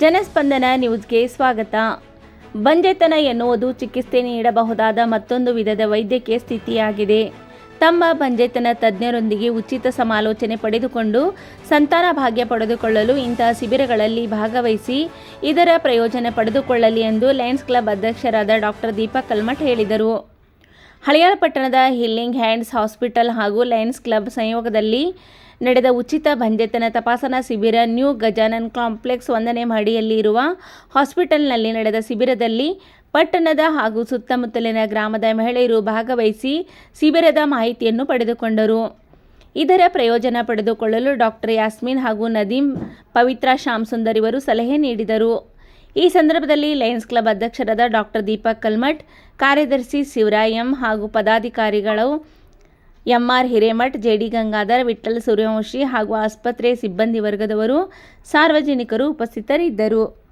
ಜನಸ್ಪಂದನ ನ್ಯೂಸ್ಗೆ ಸ್ವಾಗತ. ಬಂಜೆತನ ಎನ್ನುವುದು ಚಿಕಿತ್ಸೆ ನೀಡಬಹುದಾದ ಮತ್ತೊಂದು ವಿಧದ ವೈದ್ಯಕೀಯ ಸ್ಥಿತಿಯಾಗಿದೆ. ತಮ್ಮ ಬಂಜೆತನ ತಜ್ಞರೊಂದಿಗೆ ಉಚಿತ ಸಮಾಲೋಚನೆ ಪಡೆದುಕೊಂಡು ಸಂತಾನ ಭಾಗ್ಯ ಪಡೆದುಕೊಳ್ಳಲು ಇಂತಹ ಶಿಬಿರಗಳಲ್ಲಿ ಭಾಗವಹಿಸಿ ಇದರ ಪ್ರಯೋಜನ ಪಡೆದುಕೊಳ್ಳಲಿ ಎಂದು ಲಯನ್ಸ್ ಕ್ಲಬ್ ಅಧ್ಯಕ್ಷರಾದ ಡಾಕ್ಟರ್ ದೀಪಕ್ ಕಲ್ಮಠ್ ಹೇಳಿದರು. ಹಳಿಯಾಳ ಪಟ್ಟಣದ ಹೀಲಿಂಗ್ ಹ್ಯಾಂಡ್ಸ್ ಹಾಸ್ಪಿಟಲ್ ಹಾಗೂ ಲಯನ್ಸ್ ಕ್ಲಬ್ ಸಂಯೋಗದಲ್ಲಿ ನಡೆದ ಉಚಿತ ಬಂಜೆತನ ತಪಾಸಣಾ ಶಿಬಿರ ನ್ಯೂ ಗಜಾನನ್ ಕಾಂಪ್ಲೆಕ್ಸ್ ಒಂದನೇ ಮಹಡಿಯಲ್ಲಿ ಇರುವ ಹಾಸ್ಪಿಟಲ್ನಲ್ಲಿ ನಡೆದ ಶಿಬಿರದಲ್ಲಿ ಪಟ್ಟಣದ ಹಾಗೂ ಸುತ್ತಮುತ್ತಲಿನ ಗ್ರಾಮದ ಮಹಿಳೆಯರು ಭಾಗವಹಿಸಿ ಶಿಬಿರದ ಮಾಹಿತಿಯನ್ನು ಪಡೆದುಕೊಂಡರು. ಇದರ ಪ್ರಯೋಜನ ಪಡೆದುಕೊಳ್ಳಲು ಡಾಕ್ಟರ್ ಯಾಸ್ಮಿನ್ ಹಾಗೂ ನದೀಂ ಪವಿತ್ರ ಶ್ಯಾಮ್ ಸುಂದರ್ ಇವರು ಸಲಹೆ ನೀಡಿದರು. ಈ ಸಂದರ್ಭದಲ್ಲಿ ಲಯನ್ಸ್ ಕ್ಲಬ್ ಅಧ್ಯಕ್ಷರಾದ ಡಾಕ್ಟರ್ ದೀಪಕ್ ಕಲ್ಮಠ್, ಕಾರ್ಯದರ್ಶಿ ಶಿವರಾಯಂ ಹಾಗೂ ಪದಾಧಿಕಾರಿಗಳು M R Hiremath, J D Gangadhar, Vitthal Suryavanshi ಹಾಗೂ ಆಸ್ಪತ್ರೆ ಸಿಬ್ಬಂದಿ ವರ್ಗದವರು ಸಾರ್ವಜನಿಕರು ಉಪಸ್ಥಿತರಿದ್ದರು.